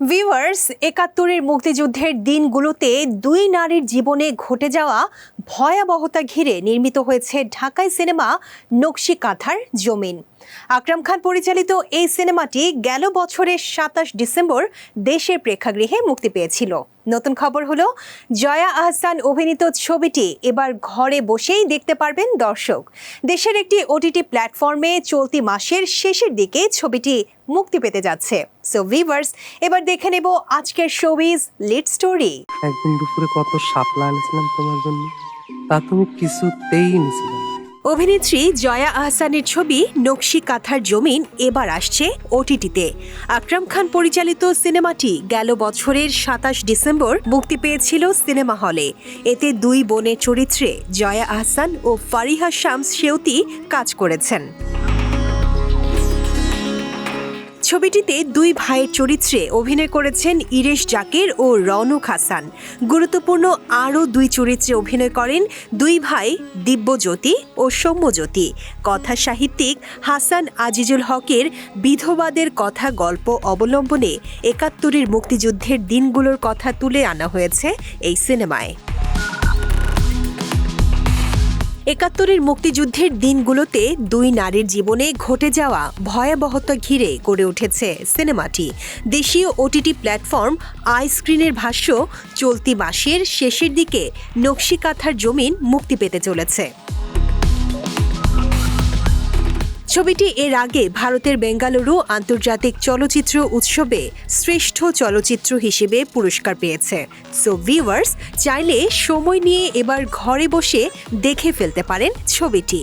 Viewers একাত্তরের মুক্তিযুদ্ধের দিনগুলোতে দুই নারীর জীবনে ঘটে যাওয়া ভয়াবহতা ঘিরে নির্মিত হয়েছে ঢাকায় সিনেমা নকশি কাঁথার জমিন। আকরাম খান পরিচালিত এই সিনেমাটি গেল বছরের সাতাশ ডিসেম্বর দেশের প্রেক্ষাগৃহে মুক্তি পেয়েছিল। নতুন খবর হলো, জয়া আহসান অভিনীত ছবিটি এবার ঘরে বসেই দেখতে পারবেন দর্শক। দেশের একটি ওটিটি প্ল্যাটফর্মে চলতি মাসের শেষের দিকে ছবিটি মুক্তি পেতে যাচ্ছে। সো ভিভার্স এবার দেখে নেব আজকের শোবিজ লিড স্টোরি একদিন দুপুরে কত শাপলা এনেছিলাম তোমার জন্য, তা তুমি কিছুতেই নিছিলে না। অভিনেত্রী জয়া আহসানের ছবি নকশি কাঁথার জমিন এবার আসছে ওটিটিতে। আকরাম খান পরিচালিত সিনেমাটি গেল বছরের সাতাশ ডিসেম্বর মুক্তি পেয়েছিল সিনেমা হলে। এতে দুই বোনের চরিত্রে জয়া আহসান ও ফারিহা শামস সেউতি কাজ করেছেন। ছবিটিতে দুই ভাইয়ের চরিত্রে অভিনয় করেছেন ইরেশ জাকির ও রৌনক হাসান গুরুত্বপূর্ণ আরও দুই চরিত্রে অভিনয় করেন দুই ভাই দিব্যজ্যোতি ও সৌম্যজ্যোতি। কথা সাহিত্যিক হাসান আজিজুল হকের বিধবাদের কথা গল্প অবলম্বনে একাত্তরের মুক্তিযুদ্ধের দিনগুলোর কথা তুলে আনা হয়েছে এই সিনেমায়। একাত্তরের মুক্তিযুদ্ধের দিনগুলোতে দুই নারীর জীবনে ঘটে যাওয়া ভয়াবহতা ঘিরে গড়ে উঠেছে সিনেমাটি। দেশীয় ওটিটি প্ল্যাটফর্ম আইস্ক্রিনের ভাষ্য, চলতি মাসের শেষের দিকে নকশিকাথার জমিন মুক্তি পেতে চলেছে। ছবিটি এর আগে ভারতের বেঙ্গালুরু আন্তর্জাতিক চলচ্চিত্র উৎসবে শ্রেষ্ঠ চলচ্চিত্র হিসেবে পুরস্কার পেয়েছে। সো ভিউয়ার্স চাইলে সময় নিয়ে এবার ঘরে বসে দেখে ফেলতে পারেন ছবিটি।